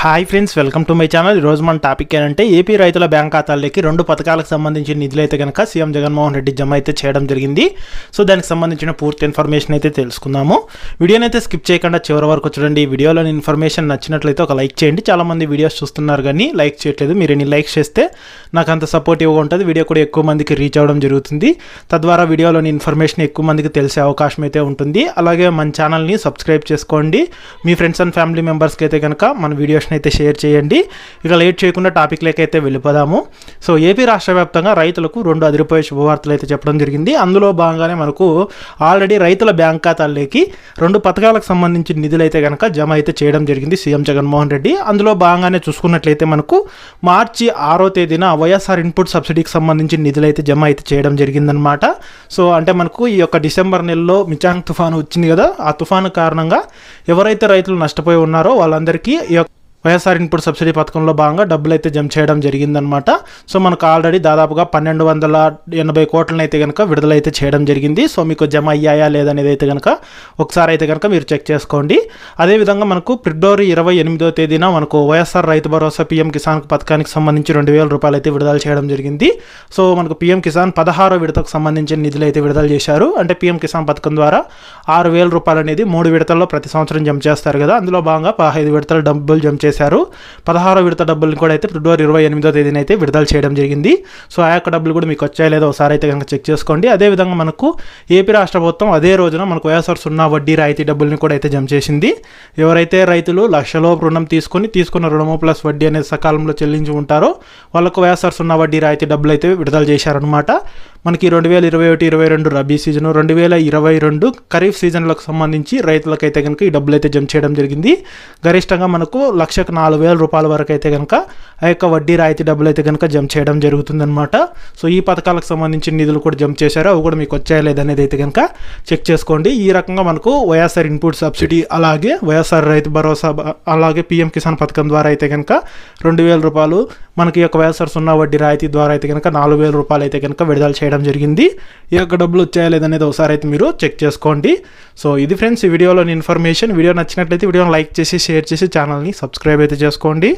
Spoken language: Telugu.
Hi friends welcome to my channel ఈరోజు మన టాపిక్ ఏంటంటే ఏపీ రైతుల బ్యాంక్ ఖాతాల్లోకి రెండు పథకాలకు సంబంధించిన నిధులు అయితే కనుక సీఎం జగన్మోహన్ రెడ్డి జమ అయితే చేయడం జరిగింది. సో దానికి సంబంధించిన పూర్తి ఇన్ఫర్మేషన్ అయితే తెలుసుకుందాము. వీడియోని అయితే స్కిప్ చేయకుండా చివరి వరకు చూడండి. ఈ వీడియోలోని ఇన్ఫర్మేషన్ నచ్చినట్లయితే ఒక లైక్ చేయండి. చాలామంది వీడియోస్ చూస్తున్నారు కానీ లైక్ చేయట్లేదు. మీరు ఎన్ని లైక్ చేస్తే నాకు అంత సపోర్టివ్గా ఉంటుంది. వీడియో కూడా ఎక్కువ మందికి రీచ్ అవ్వడం జరుగుతుంది. తద్వారా వీడియోలోని ఇన్ఫర్మేషన్ ఎక్కువ మందికి తెలిసే అవకాశం అయితే ఉంటుంది. అలాగే మన ఛానల్ని సబ్స్క్రైబ్ చేసుకోండి. మీ ఫ్రెండ్స్ అండ్ ఫ్యామిలీ మెంబర్స్కి అయితే కనుక మన వీడియోస్ వీడియోస్ని అయితే షేర్ చేయండి. ఇక లేట్ చేయకుండా టాపిక్ అయితే వెళ్ళిపోదాము. సో ఏపీ రాష్ట్ర వ్యాప్తంగా రైతులకు రెండు అదిరిపోయే శుభవార్తలు అయితే చెప్పడం జరిగింది. అందులో భాగంగానే మనకు ఆల్రెడీ రైతుల బ్యాంక్ ఖాతాల్లోకి రెండు పథకాలకు సంబంధించిన నిధులు అయితే కనుక జమ అయితే చేయడం జరిగింది సీఎం జగన్మోహన్ రెడ్డి. అందులో భాగంగానే చూసుకున్నట్లయితే మనకు మార్చి ఆరో తేదీన వైఎస్ఆర్ ఇన్పుట్ సబ్సిడీకి సంబంధించిన నిధులు అయితే జమ అయితే చేయడం జరిగిందనమాట సో అంటే మనకు ఈ యొక్క డిసెంబర్ నెలలో మిచాంగ్ తుఫాను వచ్చింది కదా ఆ తుఫాను కారణంగా ఎవరైతే రైతులు నష్టపోయి ఉన్నారో వాళ్ళందరికీ ఈ యొక్క వైఎస్ఆర్ ఇన్పుట్ సబ్సిడీ పథకంలో భాగంగా డబ్బులు అయితే జమ చేయడం జరిగిందనమాట సో మనకు ఆల్రెడీ దాదాపుగా పన్నెండు వందల ఎనభై కోట్లను అయితే కనుక విడుదలైతే చేయడం జరిగింది. సో మీకు జమ అయ్యాయా లేదనేది అయితే కనుక ఒకసారి అయితే కనుక మీరు చెక్ చేసుకోండి. అదేవిధంగా మనకు ఫిబ్రవరి ఇరవై ఎనిమిదో తేదీన మనకు వైఎస్ఆర్ రైతు భరోసా పీఎం కిసాన్ పథకానికి సంబంధించి రెండు వేల రూపాయలు అయితే విడుదల చేయడం జరిగింది. సో మనకు పీఎం కిసాన్ పదహారో విడతకు సంబంధించిన నిధులు అయితే విడుదల చేశారు. అంటే పీఎం కిసాన్ పథకం ద్వారా ఆరు వేల రూపాయలు అనేది మూడు విడతల్లో ప్రతి సంవత్సరం జమ చేస్తారు కదా. అందులో భాగంగా పదహైదు విడతలు డబ్బులు జమ చేశారు. పదహారో విడత డబ్బులను కూడా అయితే ఫిబ్రవరి ఇరవై ఎనిమిదో తేదీన అయితే విడుదల చేయడం జరిగింది. సో ఆ యొక్క డబ్బులు కూడా మీకు వచ్చాయో లేదో ఒకసారి అయితే కనుక చెక్ చేసుకోండి. అదేవిధంగా మనకు ఏపీ రాష్ట్ర ప్రభుత్వం అదే రోజున మనకు వైఎస్ఆర్ సున్నా వడ్డీ రాయితీ డబ్బుల్ని కూడా అయితే జమ చేసింది. ఎవరైతే రైతులు లక్షలో రుణం తీసుకొని తీసుకున్న రుణము ప్లస్ వడ్డీ అనేది సకాలంలో చెల్లించి ఉంటారో వాళ్ళకు వైఎస్ఆర్ సున్నా వడ్డీ రాయితీ డబ్బులు అయితే విడుదల చేశారనమాట మనకి రెండు వేల ఇరవై ఒకటి ఇరవై రెండు రబీ సీజన్ రెండు వేల ఇరవై రెండు ఖరీఫ్ సీజన్లకు సంబంధించి రైతులకైతే కనుక ఈ డబ్బులు అయితే జమ చేయడం జరిగింది. గరిష్టంగా మనకు లక్ష లక్షకు నాలుగు వేల రూపాయల వరకు అయితే కనుక ఆ యొక్క వడ్డీ రాయితీ డబ్బులు అయితే కనుక జమ చేయడం జరుగుతుందన్నమాట. సో ఈ పథకాలకు సంబంధించిన నిధులు కూడా జమ చేశారు. అవి కూడా మీకు వచ్చాయా లేదనేది అయితే కనుక చెక్ చేసుకోండి. ఈ రకంగా మనకు వైఎస్ఆర్ ఇన్పుట్ సబ్సిడీ అలాగే వైఎస్ఆర్ రైతు భరోసా అలాగే పీఎం కిసాన్ పథకం ద్వారా అయితే కనుక రెండు వేల రూపాయలు మనకి యొక్క వైఎస్ఆర్ సున్నా వడ్డీ రాయితీ ద్వారా అయితే కనుక నాలుగు వేల రూపాయలు అయితే కనుక విడుదల చేయడం జరిగింది. ఈ యొక్క డబ్బులు వచ్చాయా లేదనేది ఒకసారి అయితే మీరు చెక్ చేసుకోండి. సో ఇది ఫ్రెండ్స్ ఈ వీడియోలోని ఇన్ఫర్మేషన్. వీడియో నచ్చినట్లయితే వీడియోని లైక్ చేసి షేర్ చేసి ఛానల్ని సబ్స్క్రైబ్ అయితే చేసుకోండి.